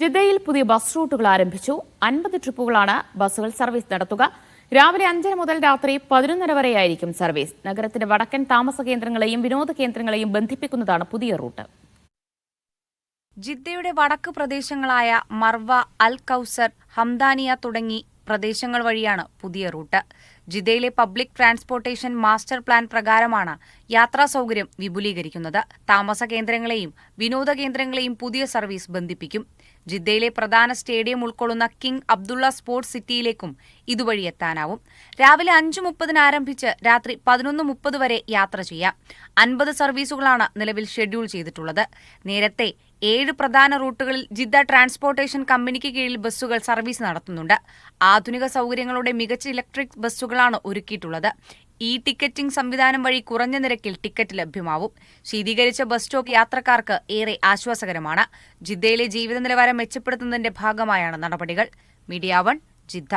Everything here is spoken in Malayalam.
ജിദ്ദയിൽ പുതിയ ബസ് റൂട്ടുകൾ ആരംഭിച്ചു. അൻപത് ട്രിപ്പുകളാണ് ബസ്സുകൾ സർവീസ് നടത്തുക. രാവിലെ അഞ്ചര മുതൽ രാത്രി പതിനൊന്നര വരെയായിരിക്കും സർവീസ്. നഗരത്തിന്റെ വടക്കൻ താമസ കേന്ദ്രങ്ങളെയും വിനോദ കേന്ദ്രങ്ങളെയും ബന്ധിപ്പിക്കുന്നതാണ് പുതിയ റൂട്ട്. ജിദ്ദയുടെ വടക്ക് പ്രദേശങ്ങളായ മർവ അൽ കൗസർ ഹംദാനിയ തുടങ്ങി പ്രദേശങ്ങൾ വഴിയാണ് പുതിയ റൂട്ട്. ജിദ്ദയിലെ പബ്ലിക് ട്രാൻസ്പോർട്ടേഷൻ മാസ്റ്റർ പ്ലാൻ പ്രകാരമാണ് യാത്രാ സൗകര്യം വിപുലീകരിക്കുന്നത്. താമസ കേന്ദ്രങ്ങളെയും വിനോദ കേന്ദ്രങ്ങളെയും പുതിയ സർവീസ് ബന്ധിപ്പിക്കും. ജിദ്ദയിലെ പ്രധാന സ്റ്റേഡിയം ഉൾക്കൊള്ളുന്ന കിങ് അബ്ദുള്ള സ്പോർട്സ് സിറ്റിയിലേക്കും ഇതുവഴി എത്താനാവും. രാവിലെ അഞ്ചു മുപ്പതിന് ആരംഭിച്ച് രാത്രി പതിനൊന്ന് മുപ്പത് വരെ യാത്ര ചെയ്യാം. അൻപത് സർവീസുകളാണ് നിലവിൽ ഷെഡ്യൂൾ ചെയ്തിട്ടുള്ളത്. നേരത്തെ ഏഴ് പ്രധാന റൂട്ടുകളിൽ ജിദ്ദ ട്രാൻസ്പോർട്ടേഷൻ കമ്പനിക്ക് കീഴിൽ ബസ്സുകൾ സർവീസ് നടത്തുന്നുണ്ട്. ആധുനിക സൗകര്യങ്ങളോടെ മികച്ച ഇലക്ട്രിക് ബസ്സുകളാണ് ഒരുക്കിയിട്ടുള്ളത്. ഇ ടിക്കറ്റിംഗ് സംവിധാനം വഴി കുറഞ്ഞ നിരക്കിൽ ടിക്കറ്റ് ലഭ്യമാവും. ശീതീകരിച്ച ബസ് സ്റ്റോപ്പ് യാത്രക്കാർക്ക് ഏറെ ആശ്വാസകരമാണ്. ജിദ്ദയിലെ ജീവിത നിലവാരം മെച്ചപ്പെടുത്തുന്നതിന്റെ ഭാഗമായാണ് നടപടികൾ. Media one Jeddah.